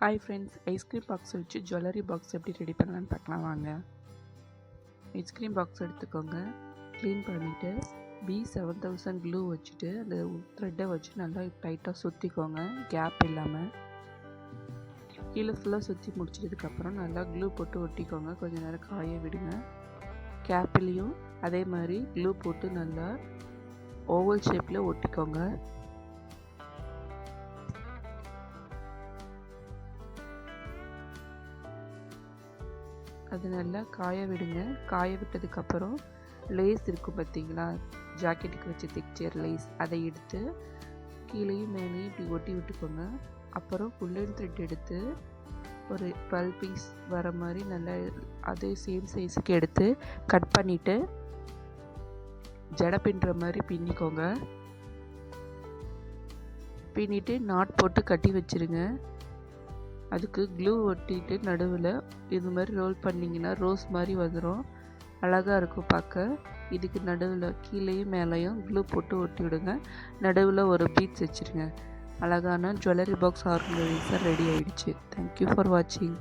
Hi friends ice cream box வச்சு jewellery box எப்படி ready பண்ணலான்னு பார்க்கலாம் வாங்க. ஐஸ்கிரீம் பாக்ஸ் எடுத்துக்கோங்க. க்ளீன் பண்ணிவிட்டு பி செவன் தௌசண்ட் க்ளூ வச்சுட்டு அந்த த்ரெட்டை வச்சு நல்லா டைட்டாக சுற்றிக்கோங்க கேப் இல்லாமல் கீழே ஃபுல்லாக சுற்றி முடிச்சதுக்கப்புறம் நல்லா க்ளூ போட்டு ஒட்டிக்கோங்க கொஞ்சம் நேரம் காய விடுங்க. கேப்லேயும் அதே மாதிரி க்ளூ போட்டு நல்லா ஓவல் ஷேப்பில் ஒட்டிக்கோங்க. அது நல்லா காய விடுங்க. காய விட்டதுக்கப்புறம் லேஸ் இருக்கும் பார்த்தீங்களா? ஜாக்கெட்டுக்கு வச்சு தைச்சர் லேஸ் அதை எடுத்து கீழேயும் மேலேயும் இப்படி ஒட்டி விட்டுக்கோங்க. அப்புறம் புல்லன் த்ரெட் எடுத்து ஒரு டுவெல் பீஸ் வர மாதிரி நல்லா அதே சேம் சைஸுக்கு எடுத்து கட் பண்ணிவிட்டு ஜட பின்னுற மாதிரி பின்னிக்கோங்க. பின்னிட்டு நாட் போட்டு கட்டி வச்சுருங்க. அதுக்கு க்ளூ ஒட்டிட்டு நடுவில் இது மாதிரி ரோல் பண்ணிங்கன்னா ரோஸ் மாதிரி வந்துடும் அழகாக இருக்கும் பார்க்க. இதுக்கு நடுவில் கீழேயும் மேலேயும் க்ளூ போட்டு ஒட்டி விடுங்க நடுவில் ஒரு பீட்ஸ் வச்சுருங்க. அழகான ஜுவல்லரி பாக்ஸ் ஆர்கனைசர் ரெடி ஆகிடுச்சு தேங்க்யூ ஃபார் வாட்சிங்